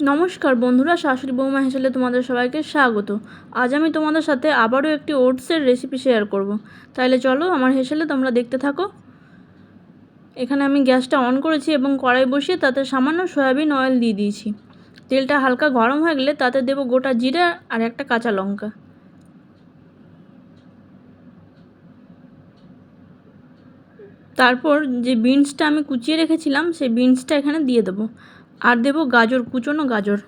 নমস্কার বন্ধুরা, শাশুড়ি বৌমা হেসেলে তোমাদের সবাইকে স্বাগত। আজ আমি তোমাদের সাথে আবারও একটি ওটসের রেসিপি শেয়ার করব। তাহলে চলো আমার হেসেলে তোমরা দেখতে থাকো। এখানে আমি গ্যাসটা অন করেছি এবং কড়াই বসিয়ে তাতে সামান্য সয়াবিন অয়েল দিয়ে দিয়েছি। তেলটা হালকা গরম হয়ে গেলে তাতে দেবো গোটা জিরা আর একটা কাঁচা লঙ্কা। তারপর যে বিনসটা আমি কুচিয়ে রেখেছিলাম, সেই বিনসটা এখানে দিয়ে দেবো। আর দেবো গাজর, কুচোনো গাজর।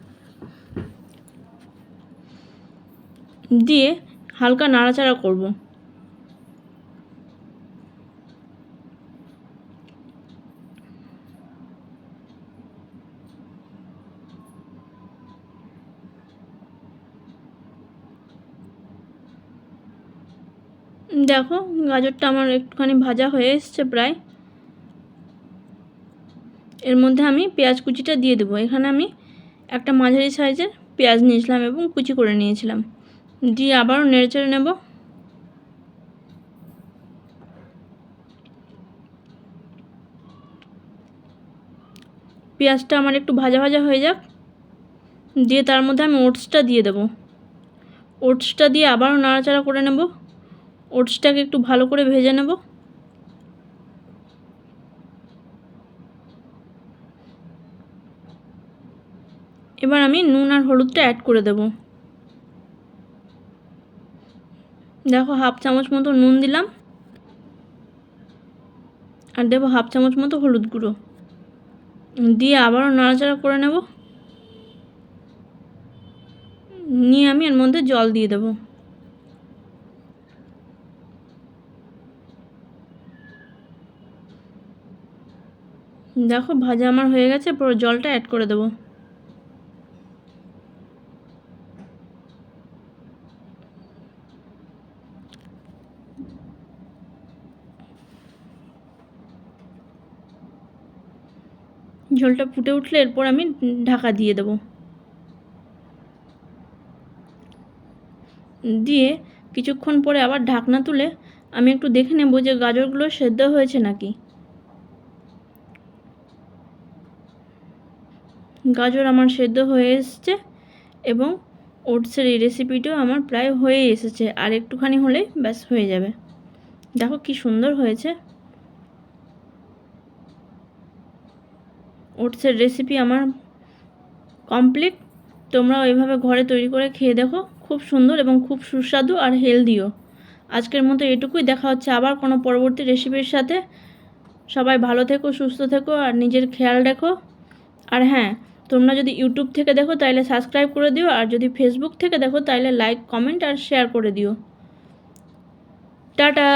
দিয়ে হালকা নাড়াচাড়া করব। দেখো গাজরটা আমার একটুখানি ভাজা হয়ে এসছে প্রায়। এর মধ্যে আমি পেঁয়াজ কুচিটা দিয়ে দেবো। এখানে আমি একটা মাঝারি সাইজের পেঁয়াজ নিয়েছিলাম এবং কুচি করে নিয়েছিলাম। দিয়ে আবারও নেড়েচেড়ে নেব। পেঁয়াজটা আমার একটু ভাজা ভাজা হয়ে যাক। দিয়ে তার মধ্যে আমি ওটসটা দিয়ে দেবো। ওটসটা দিয়ে আবারও নাড়াচাড়া করে নেব। ওটসটাকে একটু ভালো করে ভেজে নেব। এবার আমি নুন আর হলুদটা অ্যাড করে দেব। দেখো হাফ চামচ মতো নুন দিলাম। আর দেবো হাফ চামচ মতো হলুদ গুঁড়ো। দিয়ে আবারও নাড়াচাড়া করে নেব। নিয়ে আমি এর মধ্যে জল দিয়ে দেব। দেখো ভাজা আমার হয়ে গেছে, পুরো জলটা অ্যাড করে দেবো। ঝোলটা ফুটে উঠলে এরপর আমি ঢাকা দিয়ে দেব। দিয়ে কিছুক্ষণ পরে আবার ঢাকনা তুলে আমি একটু দেখে নেব যে গাজরগুলো সেদ্ধ হয়েছে নাকি। গাজর আমার সেদ্ধ হয়ে এসছে এবং ওটসের এই রেসিপিটাও আমার প্রায় হয়ে এসেছে, আর একটুখানি হলেই ব্যাস হয়ে যাবে। দেখো কি সুন্দর হয়েছে। ওটসের রেসিপি আমার কমপ্লিট তোমরা ওইভাবে ঘরে তৈরি করে খেয়ে দেখো। খুব সুন্দর এবং খুব সুস্বাদু আর হেলদিও আজকের মতো এটুকুই। দেখা হচ্ছে আবার কোনো পরবর্তী রেসিপির সাথে। সবাই ভালো থেকো, সুস্থ থেকো আর নিজের খেয়াল রেখো। আর হ্যাঁ তোমরা যদি ইউটিউব থেকে দেখো তাহলে সাবস্ক্রাইব করে দিও আর যদি ফেসবুক থেকে দেখো তাহলে লাইক কমেন্ট আর শেয়ার করে দিও। টাটা!